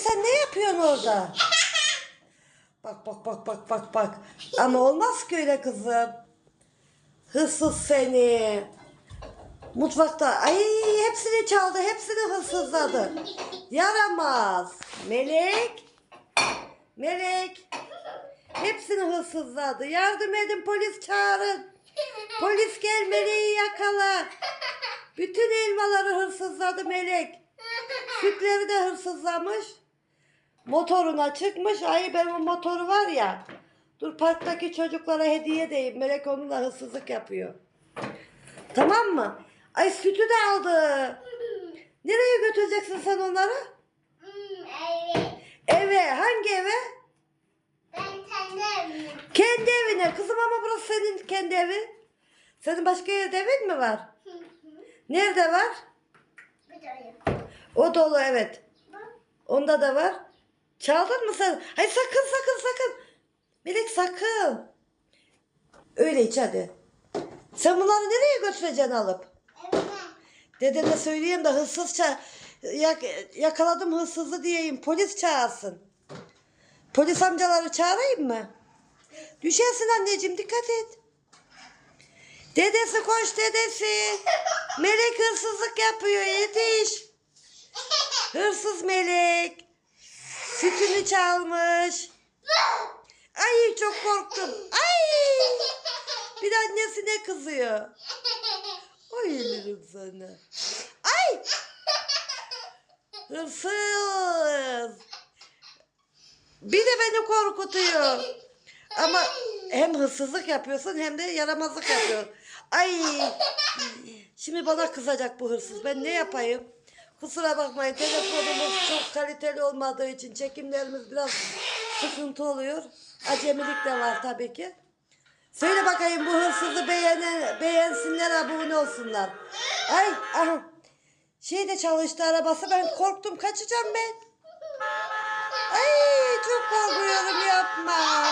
sen ne yapıyorsun orada? Bak bak bak bak bak bak. Ama olmaz ki öyle kızım. Hırsız seni. Mutfakta. Ay hepsini çaldı. Hepsini hırsızladı. Yaramaz. Melek. Melek. Hepsini hırsızladı. Yardım edin polis çağırın. Polis gel meleği yakala. Bütün elmaları hırsızladı melek. Sütleri de hırsızlamış. Motoruna çıkmış. Ay benim o motoru var ya. Dur parktaki çocuklara hediye edeyim. Melek onunla hırsızlık yapıyor. Tamam mı? Ay sütü de aldı. Nereye götüreceksin sen onları? Evet. Eve. Hangi eve? Ben kendi evime. Kendi evine. Kızım ama burası senin kendi evin. Senin başka yerde evin mi var? Nerede var? Bir. O dolu evet. Onda da var. Çaldın mı sen? Hayır sakın sakın sakın. Melek sakın. Öyle iç hadi. Sen bunları nereye götüreceksin alıp? Dedene söyleyeyim de hırsız ça yak yakaladım hırsızı diyeyim. Polis çağırsın. Polis amcaları çağırayım mı? Düşersin anneciğim dikkat et. Dedesi koş dedesi. Melek hırsızlık yapıyor yetiş. Hırsız melek. Sütünü çalmış. Ay çok korktum. Ay. Bir de annesine kızıyor. Ay ölürüm sana. Ay. Hırsız. Bir de beni korkutuyor. Ama hem hırsızlık yapıyorsun hem de yaramazlık yapıyorsun. Ay. Şimdi bana kızacak bu hırsız. Ben ne yapayım? Kusura bakmayın telefonumuz çok kaliteli olmadığı için çekimlerimiz biraz sıkıntı oluyor. Acemilik de var tabii ki. Söyle bakayım bu hırsızı beğenen, beğensinler abone olsunlar. Ay aha. Şey de çalıştı arabası ben korktum kaçacağım ben. Ay çok korkuyorum yapma.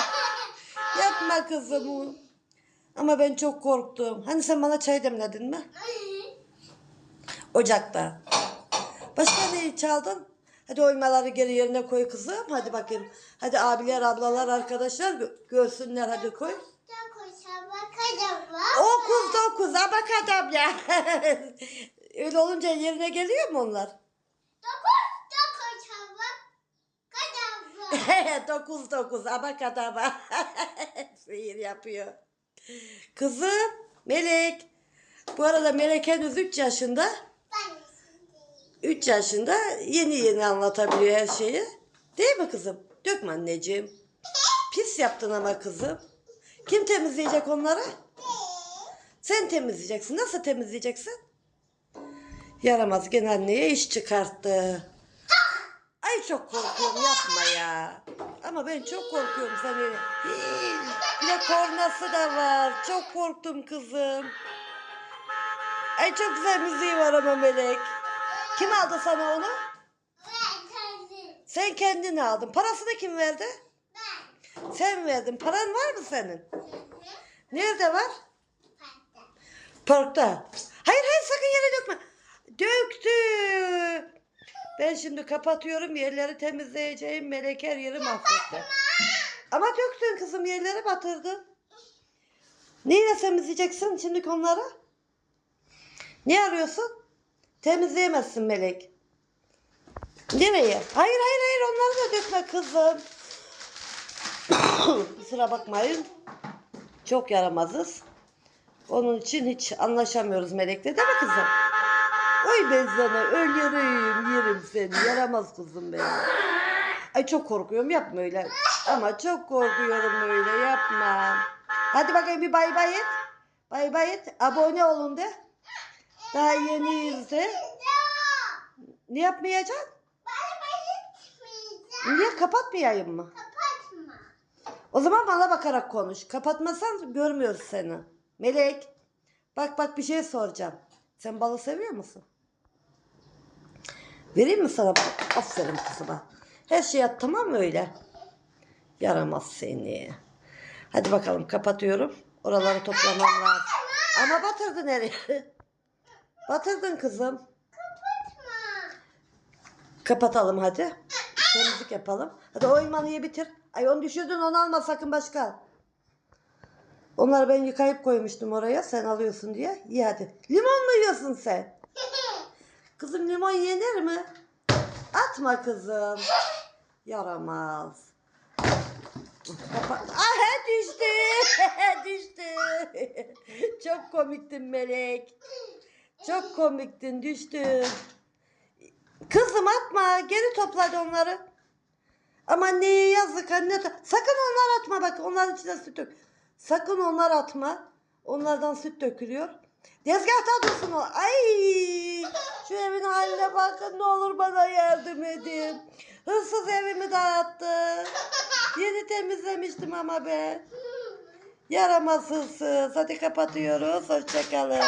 Yapma kızım. Ama ben çok korktum. Hani sen bana çay demledin mi? Ocakta. Başka ne çaldın? Hadi oymaları geri yerine koy kızım. Hadi bakayım. Hadi abiler, ablalar, arkadaşlar gö- görsünler. Hadi koy. Dokuşa bakalım. Okuz dokuz abakadabra. Öyle olunca yerine geliyor mu onlar? Dokuz dokuşa bakalım. dokuz dokuz abakadabra. Sihir yapıyor. Kızım Melek. Bu arada Melek henüz 3 yaşında. Ben 3 yaşında yeni yeni anlatabiliyor her şeyi. Değil mi kızım? Dökme anneciğim. Pis yaptın ama kızım. Kim temizleyecek onları? Sen temizleyeceksin. Nasıl temizleyeceksin? Yaramaz gene anneye iş çıkarttı. Ay çok korkuyorum yapma ya. Ama ben çok korkuyorum seni. Hii, Bir de kornası da var. Çok korktum kızım. Ay çok güzel müziği var ama Melek. Kim aldı sana onu? Ben kendim. Sen kendin aldın. Parasını kim verdi? Ben. Sen verdin. Paran var mı senin? Hı hı. Nerede var? Pasta. Parkta. Hayır hayır sakın yere dökme. Döktü. Ben şimdi kapatıyorum yerleri temizleyeceğim. Melek her yeri mahvetti. Ama döktün kızım yerlere batırdın. Neyle temizleyeceksin şimdi onları? Ne arıyorsun? Temizleyemezsin Melek. Nereye? Hayır hayır hayır onları da dökme kızım. Kusura bakmayın. Çok yaramazız. Onun için hiç anlaşamıyoruz Melek'le değil mi kızım? Oy ben sana ölürüm yerim seni yaramaz kızım benim. Ay çok korkuyorum yapma öyle. Ama çok korkuyorum öyle yapma. Hadi bakayım bir bay bay et. Bay bay et. Abone olun de. Daha yeniyiz de. Ne yapmayacaksın? Niye kapatmayayım mı? Kapatma. O zaman bana bakarak konuş. Kapatmasan görmüyoruz seni. Melek. Bak bak bir şey soracağım. Sen balı seviyor musun? Vereyim mi sana? Aferin kızıma. Her şey at tamam mı öyle? Yaramaz seni. Hadi bakalım kapatıyorum. Oraları toplamam lazım. Ama batırdın nereye? Batırdın kızım. Kapatma. Kapatalım hadi. temizlik yapalım. Hadi o elmanıyı bitir. Ay onu düşürdün onu alma sakın başka. Onları ben yıkayıp koymuştum oraya sen alıyorsun diye. İyi hadi. Limon mu yiyorsun sen? Kızım limon yenir mi? Atma kızım. Yaramaz. Kapa Aha düştü. düştü. Çok komiktin Melek. Çok komiktin düştün. Kızım atma. Geri topladı onları. Aman neye yazık anne. Sakın onlar atma bak. Onların içine süt dök. Sakın onlar atma. Onlardan süt dökülüyor. Tezgahta dursun o. Ay şu evin haline bakın ne olur bana yardım edin. Hırsız evimi dağıttı. Yeni temizlemiştim ama ben. Yaramaz hırsız. Hadi kapatıyoruz. Hoşçakalın.